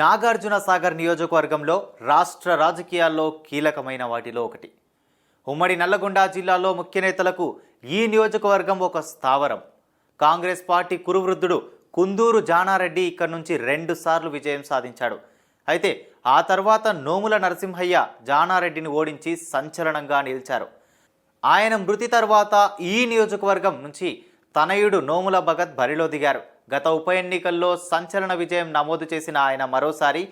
నాగార్జున సాగర్ నియోజకవర్గంలో రాష్ట్ర రాజకీయాల్లో కీలకమైన వాటిలో ఒకటి. ఉమ్మడి నల్లగొండ జిల్లాలో ముఖ్య నేతలకు ఈ నియోజకవర్గం ఒక స్థావరం. కాంగ్రెస్ పార్టీ కురువృద్ధుడు కుందూరు జానారెడ్డి ఇక్కడి నుంచి రెండు సార్లు విజయం సాధించాడు. అయితే ఆ తర్వాత నోముల నరసింహయ్య జానారెడ్డిని ఓడించి సంచలనంగా నిలిచారు. ఆయన మృతి తర్వాత ఈ నియోజకవర్గం నుంచి తనయుడు నోముల భగత్ బరిలో దిగారు. గత ఉప ఎన్నికల్లో సంచలన విజయం నమోదు చేసిన ఆయన మరోసారి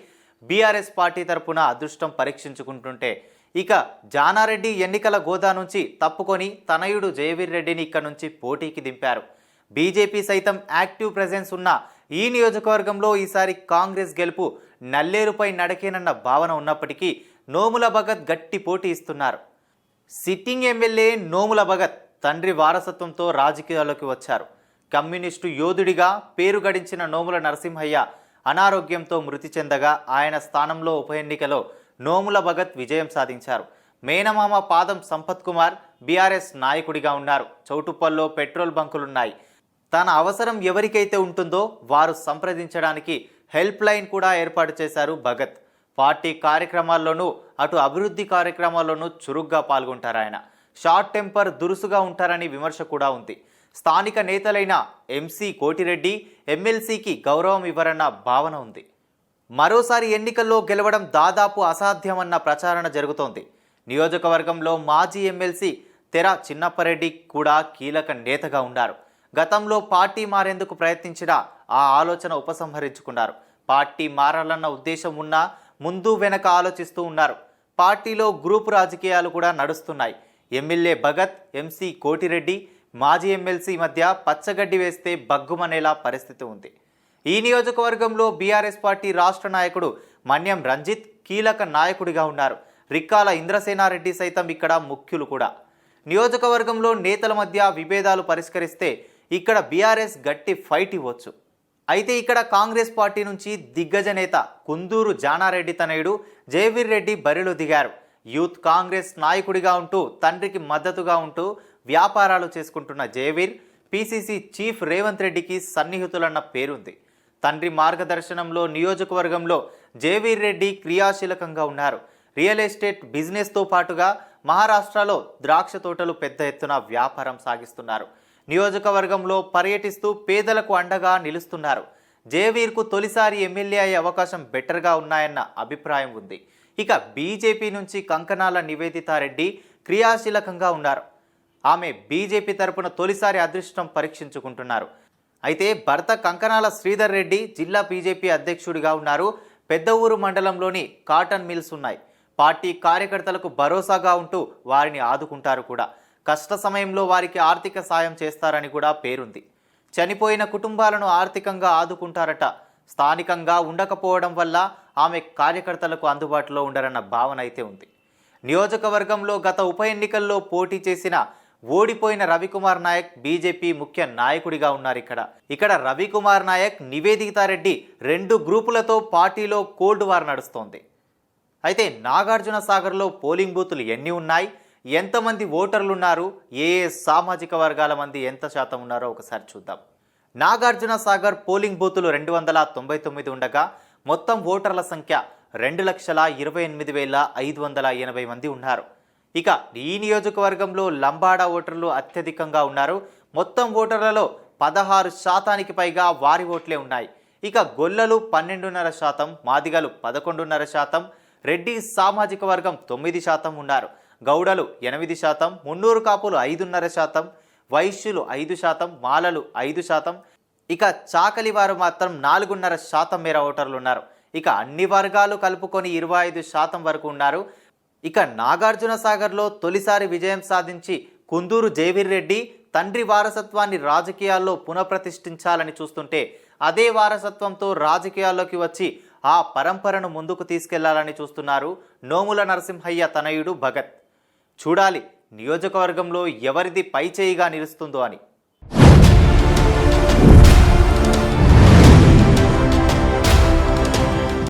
బీఆర్ఎస్ పార్టీ తరపున అదృష్టం పరీక్షించుకుంటుంటే ఇక జానారెడ్డి ఎన్నికల గోదా నుంచి తప్పుకొని తనయుడు జయవీర్ రెడ్డిని ఇక్కడ నుంచి పోటీకి దింపారు. బీజేపీ సైతం యాక్టివ్ ప్రెజెన్స్ ఉన్న ఈ నియోజకవర్గంలో ఈసారి కాంగ్రెస్ గెలుపు నల్లేరుపై నడకేనన్న భావన ఉన్నప్పటికీ నోముల భగత్ గట్టి పోటీ ఇస్తున్నారు. సిట్టింగ్ ఎమ్మెల్యే నోముల భగత్ తండ్రి వారసత్వంతో రాజకీయాల్లోకి వచ్చారు. కమ్యూనిస్టు యోధుడిగా పేరు గడించిన నోముల నరసింహయ్య అనారోగ్యంతో మృతి చెందగా ఆయన స్థానంలో ఉప ఎన్నికలో నోముల భగత్ విజయం సాధించారు. మేనమామ పాదం సంపత్ కుమార్ బీఆర్ఎస్ నాయకుడిగా ఉన్నారు. చౌటుప్పల్లో పెట్రోల్ బంకులున్నాయి. తన అవసరం ఎవరికైతే ఉంటుందో వారు సంప్రదించడానికి హెల్ప్ లైన్ కూడా ఏర్పాటు చేశారు భగత్. పార్టీ కార్యక్రమాల్లోనూ అటు అభివృద్ధి కార్యక్రమాల్లోనూ చురుగ్గా పాల్గొంటారు ఆయన షార్ట్ టెంపర్ దురుసుగా ఉంటారని విమర్శ కూడా ఉంది. స్థానిక నేతలైన ఎంసీ కోటిరెడ్డి ఎమ్మెల్సీకి గౌరవం ఇవ్వరన్న భావన ఉంది. మరోసారి ఎన్నికల్లో గెలవడం దాదాపు అసాధ్యమన్న ప్రచారణ జరుగుతోంది. నియోజకవర్గంలో మాజీ ఎమ్మెల్సీ తెర చిన్నప్పరెడ్డి కూడా కీలక నేతగా ఉన్నారు. గతంలో పార్టీ మారేందుకు ప్రయత్నించిన ఆ ఆలోచన ఉపసంహరించుకున్నారు. పార్టీ మారాలన్న ఉద్దేశం ఉన్నా ముందు వెనక ఆలోచిస్తూ ఉన్నారు. పార్టీలో గ్రూపు రాజకీయాలు కూడా నడుస్తున్నాయి. ఎమ్మెల్యే భగత్ ఎంసీ కోటిరెడ్డి మాజీ ఎమ్మెల్సీ మధ్య పచ్చగడ్డి వేస్తే బగ్గుమనేలా పరిస్థితి ఉంది. ఈ నియోజకవర్గంలో బీఆర్ఎస్ పార్టీ రాష్ట్ర నాయకుడు మన్యం రంజిత్ కీలక నాయకుడిగా ఉన్నారు. రిక్కాల ఇంద్రసేనారెడ్డి సైతం ఇక్కడ ముఖ్యులు కూడా. నియోజకవర్గంలో నేతల మధ్య విభేదాలు పరిష్కరిస్తే ఇక్కడ బీఆర్ఎస్ గట్టి ఫైట్ ఇవ్వచ్చు. అయితే ఇక్కడ కాంగ్రెస్ పార్టీ నుంచి దిగ్గజ నేత కుందూరు జానారెడ్డి తనయుడు జయవీర్ రెడ్డి బరిలో దిగారు. యూత్ కాంగ్రెస్ నాయకుడిగా ఉంటూ తండ్రికి మద్దతుగా ఉంటూ వ్యాపారాలు చేసుకుంటున్న జయవీర్ పీసీసీ చీఫ్ రేవంత్ రెడ్డికి సన్నిహితులన్న పేరుంది. తండ్రి మార్గదర్శనంలో నియోజకవర్గంలో జయవీర్ రెడ్డి క్రియాశీలకంగా ఉన్నారు. రియల్ ఎస్టేట్ బిజినెస్తో పాటుగా మహారాష్ట్రలో ద్రాక్ష తోటలు పెద్ద ఎత్తున వ్యాపారం సాగిస్తున్నారు. నియోజకవర్గంలో పర్యటిస్తూ పేదలకు అండగా నిలుస్తున్నారు. జయవీర్కు తొలిసారి ఎమ్మెల్యే అయ్యే అవకాశం బెటర్గా ఉన్నాయన్న అభిప్రాయం ఉంది. ఇక బీజేపీ నుంచి కంకణాల నివేదితారెడ్డి క్రియాశీలకంగా ఉన్నారు. ఆమె బీజేపీ తరపున తొలిసారి అదృష్టం పరీక్షించుకుంటున్నారు. అయితే భర్త కంకణాల శ్రీధర్ రెడ్డి జిల్లా బీజేపీ అధ్యక్షుడిగా ఉన్నారు. పెద్ద ఊరు మండలంలోని కాటన్ మిల్స్ ఉన్నాయి. పార్టీ కార్యకర్తలకు భరోసాగా ఉంటూ వారిని ఆదుకుంటారు కూడా. కష్ట సమయంలో వారికి ఆర్థిక సాయం చేస్తారని కూడా పేరుంది. చనిపోయిన కుటుంబాలను ఆర్థికంగా ఆదుకుంటారట. స్థానికంగా ఉండకపోవడం వల్ల ఆమె కార్యకర్తలకు అందుబాటులో ఉండరన్న భావన అయితే ఉంది. నియోజకవర్గంలో గత ఉప ఎన్నికల్లో పోటీ చేసిన ఓడిపోయిన రవికుమార్ నాయక్ బీజేపీ ముఖ్య నాయకుడిగా ఉన్నారు ఇక్కడ. ఇక్కడ రవికుమార్ నాయక్ నివేదితారెడ్డి రెండు గ్రూపులతో పార్టీలో కోల్డ్ వార్ నడుస్తోంది. అయితే నాగార్జున సాగర్లో పోలింగ్ బూతులు ఎన్ని ఉన్నాయి? ఎంతమంది ఓటర్లు ఉన్నారు ఏ ఏ సామాజిక వర్గాల మంది ఎంత శాతం ఉన్నారో ఒకసారి చూద్దాం. నాగార్జున సాగర్ పోలింగ్ బూతులు రెండు వందల తొంభై తొమ్మిది ఉండగా మొత్తం ఓటర్ల సంఖ్య రెండు లక్షల ఇరవై ఎనిమిది వేల ఐదు వందల ఎనభై మంది ఉన్నారు. ఇక ఈ నియోజకవర్గంలో లంబాడా ఓటర్లు అత్యధికంగా ఉన్నారు. మొత్తం ఓటర్లలో పదహారు శాతానికి పైగా వారి ఓట్లే ఉన్నాయి. ఇక గొల్లలు పన్నెండున్నర శాతం మాదిగలు పదకొండున్నర శాతం రెడ్డి సామాజిక వర్గం తొమ్మిది శాతం ఉన్నారు. గౌడలు ఎనిమిది శాతం మున్నూరు కాపులు ఐదున్నర శాతం వైశ్యులు ఐదు శాతం మాలలు ఐదు శాతం. ఇక చాకలి వారు మాత్రం నాలుగున్నర శాతం మేర ఓటర్లు ఉన్నారు. ఇక అన్ని వర్గాలు కలుపుకొని ఇరవై ఐదు శాతం వరకు ఉన్నారు. ఇక నాగార్జున సాగర్లో తొలిసారి విజయం సాధించి కుందూరు జయవీర్ రెడ్డి తండ్రి వారసత్వాన్ని రాజకీయాల్లో పునఃప్రతిష్ఠించాలని చూస్తుంటే అదే వారసత్వంతో రాజకీయాల్లోకి వచ్చి ఆ పరంపరను ముందుకు తీసుకెళ్ళాలని చూస్తున్నారు నోముల నరసింహయ్య తనయుడు భగత్. చూడాలి. నియోజకవర్గంలో ఎవరిది పైచేయిగా నిలుస్తుందో అని.